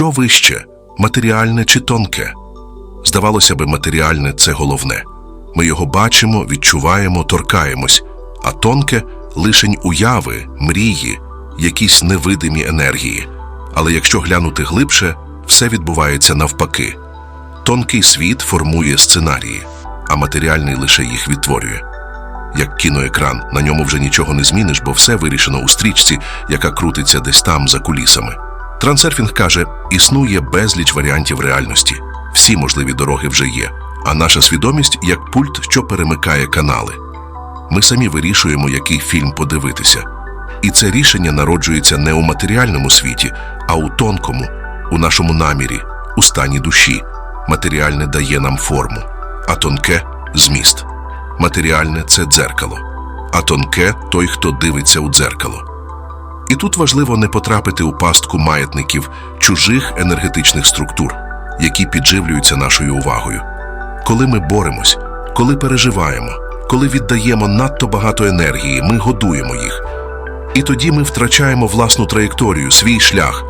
Що вище матеріальне чи тонке? Здавалося би, матеріальне це головне. Ми його бачимо, відчуваємо, торкаємось, а тонке лишень уяви, мрії, якісь невидимі енергії. Але якщо глянути глибше, все відбувається навпаки. Тонкий світ формує сценарії, а матеріальний лише їх відтворює. Як кіноекран, на ньому вже нічого не зміниш, бо все вирішено у стрічці, яка крутиться десь там за кулісами. Трансерфінг каже, існує безліч варіантів реальності. Всі можливі дороги вже є, а наша свідомість як пульт, що перемикає канали. Ми самі вирішуємо, який фільм подивитися. І це рішення народжується не у матеріальному світі, а у тонкому, у нашому намірі, у стані душі. Матеріальне дає нам форму, а тонке зміст. Матеріальне це дзеркало, а тонке той, хто дивиться у дзеркало. І тут важливо не потрапити у пастку маятників чужих енергетичних структур, які підживлюються нашою увагою. Коли ми боремось, коли переживаємо, коли віддаємо надто багато енергії, ми годуємо їх. І тоді ми втрачаємо власну траєкторію, свій шлях.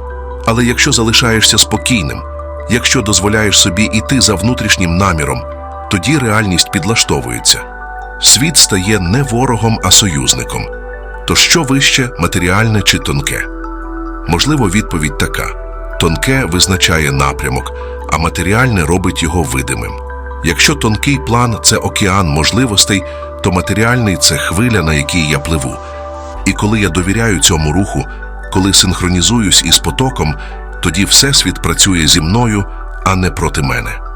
Але якщо залишаєшся спокійним, якщо дозволяєш собі іти за внутрішнім наміром, тоді реальність підлаштовується. Світ стає не ворогом, а союзником. То що вище матеріальне чи тонке? Можливо, відповідь така: тонке визначає напрямок, а матеріальне робить його видимим. Якщо тонкий план це океан можливостей, то матеріальний це хвиля, на якій я пливу. І коли я довіряю цьому руху, коли синхронізуюсь із потоком, тоді Всесвіт працює зі мною, а не проти мене.